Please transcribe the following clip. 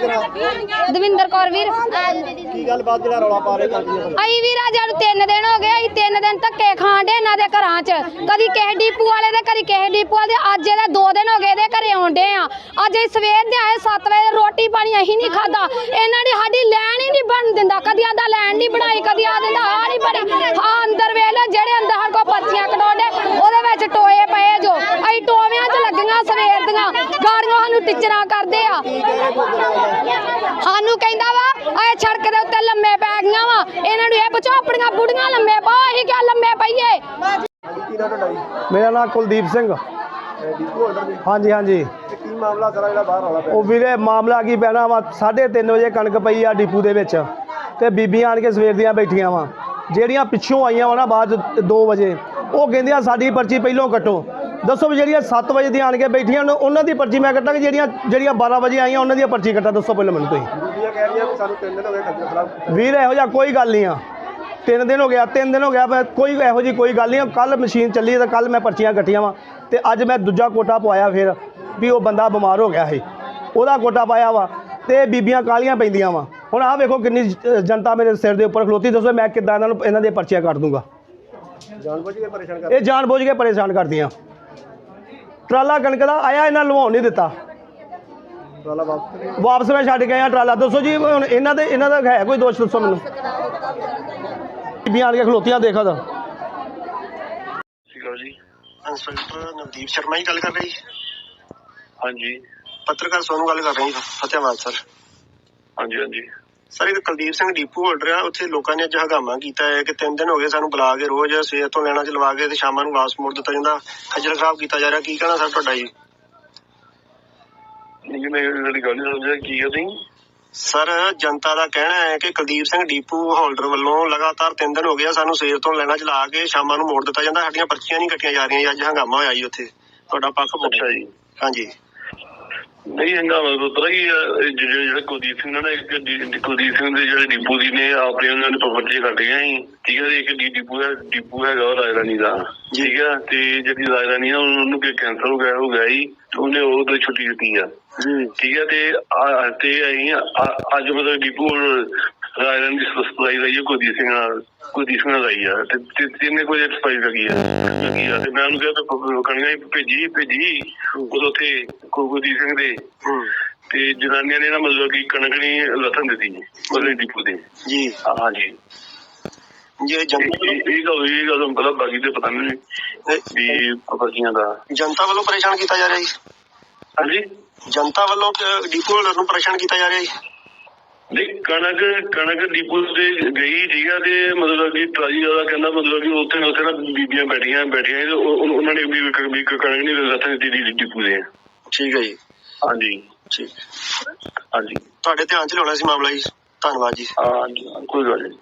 ਨਾਂ ਦਵਿੰਦਰ ਕੌਰ ਵੀਰ। ਕੀ ਗੱਲ ਬਾਤ ਜਿਹੜਾ ਰੌਲਾ ਪਾ ਰਹੇ ਵੱਲੋਂ ਅਈ ਵੀਰਾ ਜਦ ਤਿੰਨ ਦਿਨ ਹੋ ਗਏ ਅਸੀਂ ਤਿੰਨ ਦਿਨ ਧੱਕੇ ਖਾਂਦੇ ਇਹਨਾਂ ਦੇ ਘਰਾਂ 'ਚ। ਕਦੀ ਕਿਸੇ ਡੀਪੂ ਵਾਲੇ ਦੇ ਕਦੀ ਕਿਸੇ ਡੀਪੂ ਵਾਲੇ ਦੇ। ਅੱਜ ਇਹਦੇ ਦੋ ਦਿਨ ਹੋ ਗਏ ਇਹਦੇ ਘਰੇ ਆਉਂਦੇ ਆ। ਅੱਜ ਅਸੀਂ ਸਵੇਰ ਦੇ ਆਏ 7 ਵਜੇ ਰੋਟੀ ਪਾਣੀ ਅਸੀਂ ਨਹੀਂ ਖਾਦਾ ਇਹਨਾਂ ਦੀ ਸਾਡੀ ਲੈਣ ਹੀ ਨਹੀਂ ਬਣ ਦਿੰਦਾ। ਕਦੀ ਆਂਦਾ ਲੈਣ ਨਹੀਂ ਬਣਾਈ ਕਦੀ ਆ ਦਿੰਦਾ ਆ ਨਹੀਂ ਬਣੀ ਆ ਅੰਦਰ ਵੇਖ ਲਓ ਜਿਹੜੇ ਅੰਦਰ ਸਾਡੇ ਕੋਲ ਪਰਚੀਆਂ ਕਟਾਉਂਦੇ ਉਹਦੇ ਵਿੱਚ ਟੋਏ ਪਏ ਜੋ ਅਸੀਂ ਟੋਵਿਆਂ 'ਚ ਲੱਗੀਆਂ ਸਵੇਰ ਦੀਆਂ ਗਾੜੀਆਂ ਸਾਨੂੰ ਟਿਚਰਾਂ ਕਰਦੇ ਆ। ਸਾਨੂੰ ਕਹਿੰਦਾ ਵਾ, ਆਏ ਸੜਕ ਦੇ ਉੱਤੇ ਲੰਮੇ ਪੈ ਗਈਆਂ ਵਾ। ਇਹਨਾਂ ਨੂੰ ਇਹ ਪੁੱਛੋ ਬੁੜੀਆਂ ਲੰਮੇ ਪਾ ਅਸੀਂ ਕਿਆ ਲੰਮੇ ਪਈਏ? ਮੇਰਾ ਨਾਮ ਕੁਲਦੀਪ ਸਿੰਘ। ਹਾਂਜੀ ਹਾਂਜੀ। ਕੀ ਮਾਮਲਾ ਸਾਰਾ ਜਿਹੜਾ ਬਾਹਰ ਰੌਲਾ ਉਹ ਵੀਰੇ, ਮਾਮਲਾ ਕੀ ਪੈਣਾ ਵਾ? 3:30 ਵਜੇ ਕਣਕ ਪਈ ਆ ਡਿਪੂ ਦੇ ਵਿੱਚ ਤੇ ਬੀਬੀਆਂ ਆਣ ਕੇ ਸਵੇਰ ਦੀਆਂ ਬੈਠੀਆਂ ਵਾ। ਜਿਹੜੀਆਂ ਪਿੱਛੋਂ ਆਈਆਂ ਵਾ ਨਾ ਬਾਅਦ 2 ਵਜੇ, ਉਹ ਕਹਿੰਦੀਆਂ ਸਾਡੀ ਪਰਚੀ ਪਹਿਲੋਂ ਕੱਟੋ। ਦੱਸੋ ਵੀ ਜਿਹੜੀਆਂ 7 ਵਜੇ ਦੀਆਂ ਆਣ ਕੇ ਬੈਠੀਆਂ ਉਹਨਾਂ- ਉਹਨਾਂ ਦੀ ਪਰਚੀ ਮੈਂ ਕੱਟਾਂ ਕਿ ਜਿਹੜੀਆਂ ਜਿਹੜੀਆਂ 12 ਵਜੇ ਆਈਆਂ ਉਹਨਾਂ ਦੀ ਪਰਚੀ ਕੱਟਾਂ ਦੱਸੋ ਪਹਿਲਾਂ ਮੈਨੂੰ ਤੁਸੀਂ। ਵੀਰ ਇਹੋ ਜਿਹਾ ਕੋਈ ਗੱਲ ਨਹੀਂ ਆ। ਤਿੰਨ ਦਿਨ ਹੋ ਗਿਆ ਤਿੰਨ ਦਿਨ ਹੋ ਗਿਆ ਕੋਈ ਇਹੋ ਜੀ ਕੋਈ ਗੱਲ ਨਹੀਂ ਕੱਲ ਮਸ਼ੀਨ ਚੱਲੀ ਤਾਂ ਕੱਲ ਮੈਂ ਪਰਚੀਆਂ ਕੱਟੀਆਂ ਵਾ। ਤੇ ਅੱਜ ਮੈਂ ਦੂਜਾ ਕੋਟਾ ਪਵਾਇਆ ਫਿਰ ਵੀ ਉਹ ਬੰਦਾ ਬਿਮਾਰ ਹੋ ਗਿਆ ਸੀ। ਉਹਦਾ ਕੋਟਾ ਪਾਇਆ ਵਾ ਤੇ ਬੀਬੀਆਂ ਕਾਲੀਆਂ ਪੈਂਦੀਆਂ ਵਾ। ਹੁਣ ਆਹ ਵੇਖੋ ਕਿੰਨੀ ਜਨਤਾ ਮੇਰੇ ਸਿਰ ਦੇ ਉੱਪਰ ਖਲੋਤੀ ਦੱਸੋ ਮੈਂ ਕਿੱਦਾਂ ਇਹਨਾਂ ਨੂੰ ਇਹਨਾਂ ਦੀਆਂ ਪਰਚੀਆਂ ਕੱਟ ਦੂੰਗਾ। ਜਾਣਬੁੱਝ ਕੇ ਪਰੇਸ਼ਾਨ ਕਰ ਇਹ ਜਾਣ ਬੁੱਝ ਕੇ ਪਰੇਸ਼ਾਨ ਕਰਦੀਆਂ। ਟਰਾਲਾ ਕਣਕ ਦਾ ਆਇਆ ਇਹਨਾਂ ਲਵਾਉਣ ਨਹੀਂ ਦਿੱਤਾ। ਰੌਲਾ ਵਾਪਸ ਵਾਪਸ ਮੈਂ ਛੱਡ ਆਇਆ ਟਰਾਲਾ। ਦੱਸੋ ਜੀ ਹੁਣ ਇਹਨਾਂ ਦੇ ਇਹਨਾਂ ਦਾ ਹੈ ਕੋਈ ਦੋਸ਼ ਦੱਸੋ ਮੈਨੂੰ। ਬੀਬੀਆਂ ਆਣ ਕੇ ਖਲੋਤੀਆਂ ਦੇਖੋ ਤਾਂ। ਸੀਗਾ ਜੀ। ਇੰਸਪੈਕਟਰ ਨਵਦੀਪ ਸ਼ਰਮਾ ਹੀ ਗੱਲ ਕਰ ਰਹੀ ਹਾਂਜੀ। ਪੱਤਰਕਾਰ ਸੋਨੂੰ ਗੱਲ ਕਰ ਰਹੀ ਫਤਿਆਬਾਦ ਸਰ। ਹਾਂਜੀ ਹਾਂਜੀ। ਸਰ ਇੱਕ ਕੁਲਦੀਪ ਸਿੰਘ ਡੀਪੂ ਹੋਲਡਰ ਆ। ਉੱਥੇ ਲੋਕਾਂ ਨੇ ਅੱਜ ਹਗਾਮਾ ਕੀਤਾ ਹੈ ਕਿ ਤਿੰਨ ਦਿਨ ਹੋ ਗਏ ਸਾਨੂੰ ਬੁਲਾ ਕੇ ਰੋਜ਼ ਸਵੇਰ ਤੋਂ ਲੈਣਾ ਚ ਲਵਾ ਕੇ ਤੇ ਸ਼ਾਮਾਂ ਨੂੰ ਵਾਪਸ ਮੋੜ ਦਿੱਤਾ ਜਾਂਦਾ। ਖੱਜਲ ਖਰਾਬ ਕੀਤਾ ਜਾ ਰਿਹਾ। ਕੀ ਕਹਿਣਾ ਸਰ ਤੁਹਾਡਾ ਜੀ? ਨਹੀਂ ਮੈਂ ਜਿਹੜੀ ਗੱਲ ਸਮਝਿਆ। ਕੀ ਹੈ ਤੁਸੀਂ? ਸਰ ਜਨਤਾ ਦਾ ਕਹਿਣਾ ਹੈ ਕਿ ਕੁਲਦੀਪ ਸਿੰਘ ਡੀਪੂ ਹੋਲਡਰ ਵੱਲੋਂ ਲਗਾਤਾਰ ਤਿੰਨ ਦਿਨ ਹੋ ਗਏ ਆ ਸਾਨੂੰ ਸਵੇਰ ਤੋਂ ਲੈਣਾ ਚਲਾ ਕੇ ਸ਼ਾਮਾਂ ਨੂੰ ਮੋੜ ਦਿੱਤਾ ਜਾਂਦਾ। ਸਾਡੀਆਂ ਪਰਚੀਆਂ ਨਹੀਂ ਕੱਟੀਆਂ ਜਾ ਰਹੀਆਂ ਜੀ। ਅੱਜ ਹੰਗਾਮਾ ਹੋਇਆ ਜੀ ਉੱਥੇ। ਤੁਹਾਡਾ ਪੱਖ ਅੱਛਾ ਜੀ। ਹਾਂਜੀ। ਨਹੀਂ ਹੰਗਾ ਮਤਲਬ ਪਤਾ ਕੀ ਹੈ, ਇਹ ਜਿਹੜੇ ਜਿਹੜੇ ਕੁਲਦੀਪ ਸਿੰਘ ਨੇ ਇੱਕ ਡੀ- ਕੁਲਦੀਪ ਸਿੰਘ ਦੇ ਜਿਹੜੇ ਡਿਪੂ ਦੀ ਨੇ ਆਪਣੇ ਉਹਨਾਂ ਨੇ ਪਰਚੇ ਕੱਟੀਆਂ ਸੀ। ਠੀਕ ਹੈ ਜੀ, ਇੱਕ ਡੀ- ਡਿਪੂ ਹੈ ਡਿਪੂ ਹੈਗਾ ਉਹ ਰਾਜਰਾਨੀ ਦਾ। ਠੀਕ ਹੈ ਤੇ ਜਿਹੜੀ ਰਾਜਰਾਨੀ ਆ ਉਹਨੂੰ ਕਿ ਕੈਂਸਰ ਹੋ ਗਿਆ ਹੋ ਗਿਆ ਜੀ ਤੇ ਉਹਨੇ ਉਹ ਤੋਂ ਛੁੱਟੀ ਦਿੱਤੀ ਆ। ਜੀ। ਠੀਕ ਹੈ ਤੇ ਆ- ਤੇ ਅਸੀਂ ਅੱਜ ਮਤਲਬ ਡਿਪੂ ਰਾਜਨ ਦੀ ਸਪਲਾਈ ਹੈ ਕੁਲਦੀਪ ਸਿੰਘ ਨਾਲ ਕੁਲਦੀਪ ਸਿੰਘ ਨਾਲ ਆਈ ਆ ਤੇ ਤੇ- ਤਿੰਨੇ ਕੋਈ ਸਪਲਾਈ ਲੱਗੀ ਆ ਲੱਗੀ ਆ ਤੇ ਮੈਂ ਉਹਨੂੰ ਕਿਹਾ ਤੇ ਕਣੀਆਂ ਹੀ ਭੇਜੀ ਭੇਜੀ। ਉਦੋਂ ਉੱਥੇ ਕੁ- ਕੁਲਦੀਪ ਸਿੰਘ ਦੇ। ਤੇ ਜਨਾਨੀਆਂ ਨੇ ਨਾ ਮਤਲਬ ਕਿ ਕਣਕ ਨਹੀਂ ਲਸਣ ਦਿੱਤੀ ਉਹਦੇ ਡਿਪੂ ਦੇ। ਜੀ। ਹਾਂਜੀ ਜੇ। ਇਹ ਜਨਤਾ ਇਹ- ਇਹ ਗੱਲ ਇਹ ਗੱਲ ਬਾਕੀ ਤੇ ਪਤਾ ਨਹੀਂ ਵੀ ਪਰਚੀਆਂ ਦਾ। ਜਨਤਾ ਵੱਲੋਂ ਪਰੇਸ਼ਾਨ ਕੀਤਾ ਜਾ ਰਿਹਾ ਜੀ? ਹਾਂਜੀ? ਜਨਤਾ ਵੱਲੋਂ ਡੀਪੂ ਹੋਲਡਰ ਨੂੰ ਪਰੇਸ਼ਾਨ ਕੀਤਾ ਜਾ ਰਿਹਾ ਜੀ? ਨਹੀਂ ਕਣਕ ਕਣਕ ਡਿਪੂ ਤੇ ਗਈ ਠੀਕ ਤੇ ਮਤਲਬ ਕਿ ਟਰਾਲੀ ਵਾਲਾ ਕਹਿੰਦਾ ਮਤਲਬ ਕਿ ਉੱਥੇ ਉੱਥੇ ਨਾ ਬੀਬੀਆਂ ਬੈਠੀਆਂ ਬੈਠੀਆਂ ਤੇ ਉਹ- ਉਹ- ਉਹਨਾਂ ਨੇ ਵੀ ਵੀ ਕਣਕ ਨਹੀਂ ਲੱਥਣ ਦਿੱਤੀ ਦੀ ਡਿਪੂ ਦੇ ਠੀਕ ਹੈ ਜੀ। ਹਾਂਜੀ। ਠੀਕ। ਹਾਂਜੀ। ਤੁਹਾਡੇ ਧਿਆਨ ਚ ਲਿਆਉਣਾ ਸੀ ਮਾਮਲਾ ਜੀ। ਧੰਨਵਾਦ ਜੀ। ਹਾਂਜੀ ਕੋਈ ਗੱਲ ਨਹੀਂ।